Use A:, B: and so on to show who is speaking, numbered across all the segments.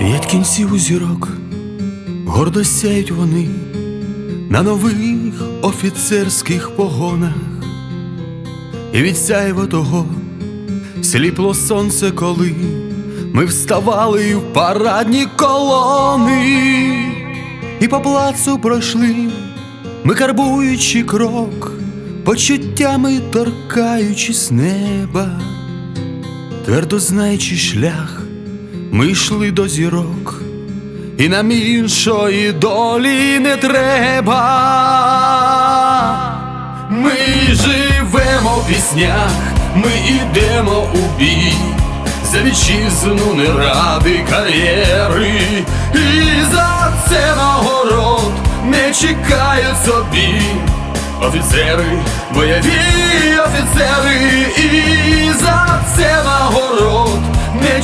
A: П'ять кінців у зірок, гордо сяють вони на нових офіцерських погонах, і від сяйва того сліпло сонце, коли ми вставали в парадні колони, і по плацу пройшли, ми карбуючи крок, почуттями торкаючись неба, твердо знаючи шлях. Ми йшли до зірок, і нам іншої долі не треба. Ми живемо в піснях, ми йдемо у бій, за вітчизну не ради кар'єри, і за це нагород не чекають собі. Офіцери, бойові офіцери, і за це нагород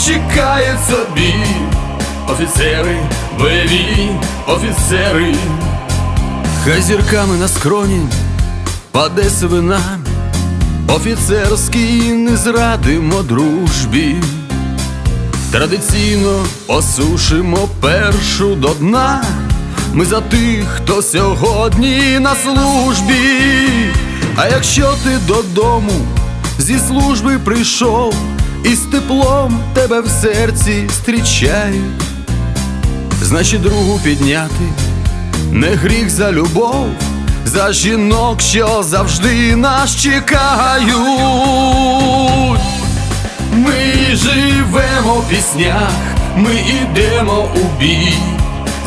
A: чекають собі. Офіцери, бойові офіцери, хай зірками на скроні паде свина, офіцерський не зрадимо дружбі. Традиційно осушимо першу до дна. Ми за тих, хто сьогодні на службі. А якщо ти додому зі служби прийшов і з теплом тебе в серці зустрічають, значить другу підняти не гріх за любов, за жінок, що завжди нас чекають. Ми живемо в піснях, ми йдемо у бій,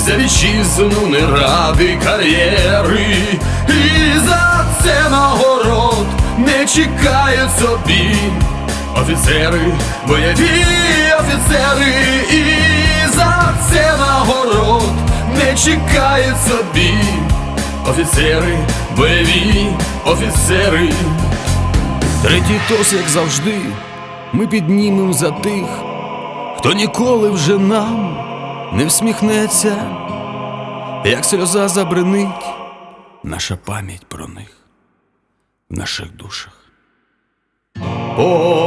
A: за вітчизну не ради кар'єри, і за це нагород не чекають собі. Офіцери, бойові офіцери, і за це нагород не чекають собі. Офіцери, бойові офіцери. Третій тос, як завжди, ми піднімем за тих, хто ніколи вже нам не всміхнеться, як сльоза забринить наша пам'ять про них в наших душах. Повік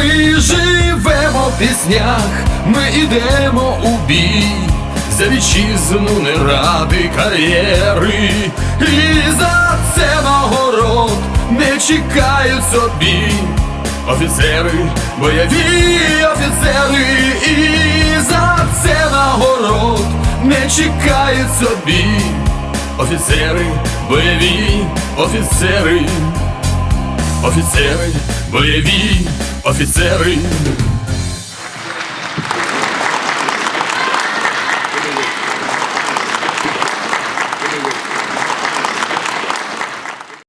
A: Ми живемо в піснях, ми йдемо у бій, за вітчизну не ради кар'єри, і за це нагород не чекають собі. Офіцери, бойові офіцери, і за це нагород не чекають собі. Офіцери, бойові офіцери. Офіцери, бойові офіцери.